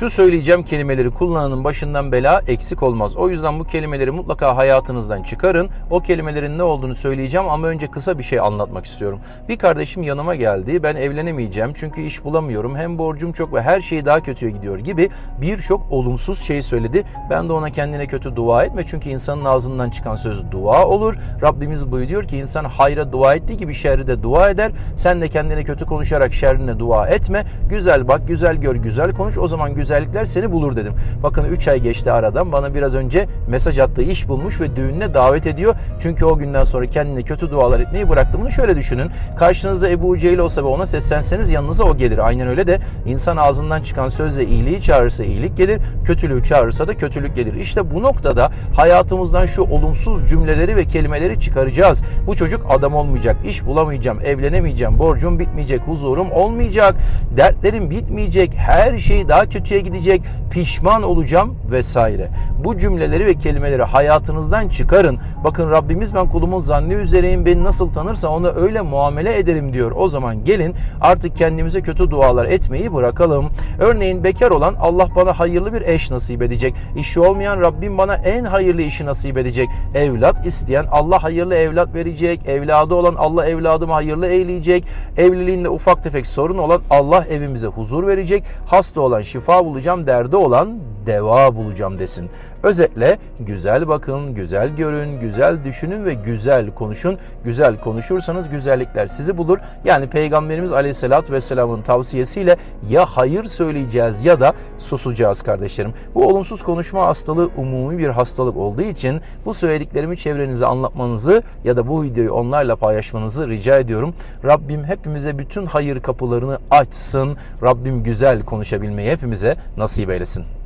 Şu söyleyeceğim kelimeleri kullananın başından bela eksik olmaz. O yüzden bu kelimeleri mutlaka hayatınızdan çıkarın. O kelimelerin ne olduğunu söyleyeceğim ama önce kısa bir şey anlatmak istiyorum. Bir kardeşim yanıma geldi. Ben evlenemeyeceğim çünkü iş bulamıyorum. Hem borcum çok ve her şey daha kötüye gidiyor gibi birçok olumsuz şey söyledi. Ben de ona kendine kötü dua etme çünkü insanın ağzından çıkan söz dua olur. Rabbimiz buyuruyor ki insan hayra dua ettiği gibi şerri de dua eder. Sen de kendine kötü konuşarak şerrine dua etme. Güzel bak, güzel gör, güzel konuş. O zaman güzellikler seni bulur dedim. Bakın 3 ay geçti aradan. Bana biraz önce mesaj attığı iş bulmuş ve düğününe davet ediyor. Çünkü o günden sonra kendine kötü dualar etmeyi bıraktı. Bunu şöyle düşünün. Karşınızda Ebu Cehil olsa ve ona seslenseniz yanınıza o gelir. Aynen öyle de insan ağzından çıkan sözle iyiliği çağırırsa iyilik gelir. Kötülüğü çağırırsa da kötülük gelir. İşte bu noktada hayatımızdan şu olumsuz cümleleri ve kelimeleri çıkaracağız. Bu çocuk adam olmayacak, iş bulamayacağım, evlenemeyeceğim, borcum bitmeyecek, huzurum olmayacak, dertlerim bitmeyecek, her şey daha kötüye gidecek, pişman olacağım vesaire. Bu cümleleri ve kelimeleri hayatınızdan çıkarın. Bakın Rabbimiz ben kulumun zannı üzereyim beni nasıl tanırsa ona öyle muamele ederim diyor. O zaman gelin artık kendimize kötü dualar etmeyi bırakalım. Örneğin bekar olan Allah bana hayırlı bir eş nasip edecek. İşi olmayan Rabbim bana en hayırlı işi nasip edecek. Evlat isteyen Allah hayırlı evlat verecek. Evladı olan Allah evladımı hayırlı eyleyecek. Evliliğinde ufak tefek sorun olan Allah evimize huzur verecek. Hasta olan şifa bulacağım, derdi olan deva bulacağım desin. Özetle güzel bakın, güzel görün, güzel düşünün ve güzel konuşun. Güzel konuşursanız güzellikler sizi bulur. Yani Peygamberimiz Aleyhisselatü Vesselam'ın tavsiyesiyle ya hayır söyleyeceğiz ya da susacağız kardeşlerim. Bu olumsuz konuşma hastalığı umumi bir hastalık olduğu için bu söylediklerimi çevrenize anlatmanızı ya da bu videoyu onlarla paylaşmanızı rica ediyorum. Rabbim hepimize bütün hayır kapılarını açsın. Rabbim güzel konuşabilmeyi hepimize nasip eylesin.